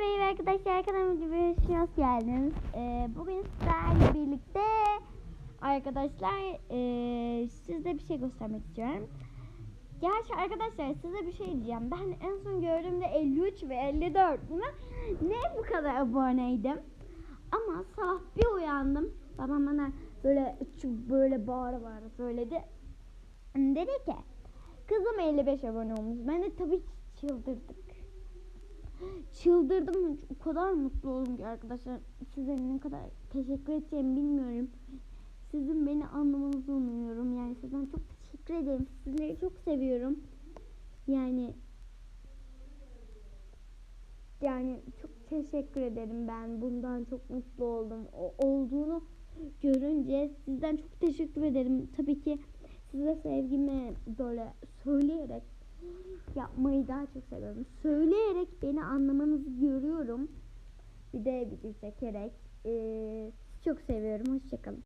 arkadaşlar kanalıma gibi hoş geldiniz. Ee, bugün sizlerle birlikte arkadaşlar ee, size bir şey göstermek istiyorum. Gerçi arkadaşlar size bir şey diyeceğim. Ben en son gördüğümde 53 ve 54 değil mi? Ne bu kadar aboneydim? Ama sabah bir uyandım. Babam bana böyle böyle bağıra bağıra söyledi. Dedi ki kızım 55 abone olmuş. Ben de tabii çıldırdık. Çıldırdım. O kadar mutlu oldum ki arkadaşlar. Size ne kadar teşekkür edeceğimi bilmiyorum. Sizin beni anlamanızı umuyorum. Yani sizden çok teşekkür ederim. Sizleri çok seviyorum. Yani yani çok teşekkür ederim ben. Bundan çok mutlu oldum. O olduğunu görünce sizden çok teşekkür ederim. Tabii ki size sevgimi böyle söyleyerek yapmayı daha çok seviyorum. Söyleyerek beni anlamanızı görüyorum. Bir de video çekerek. Ee, çok seviyorum. Hoşçakalın.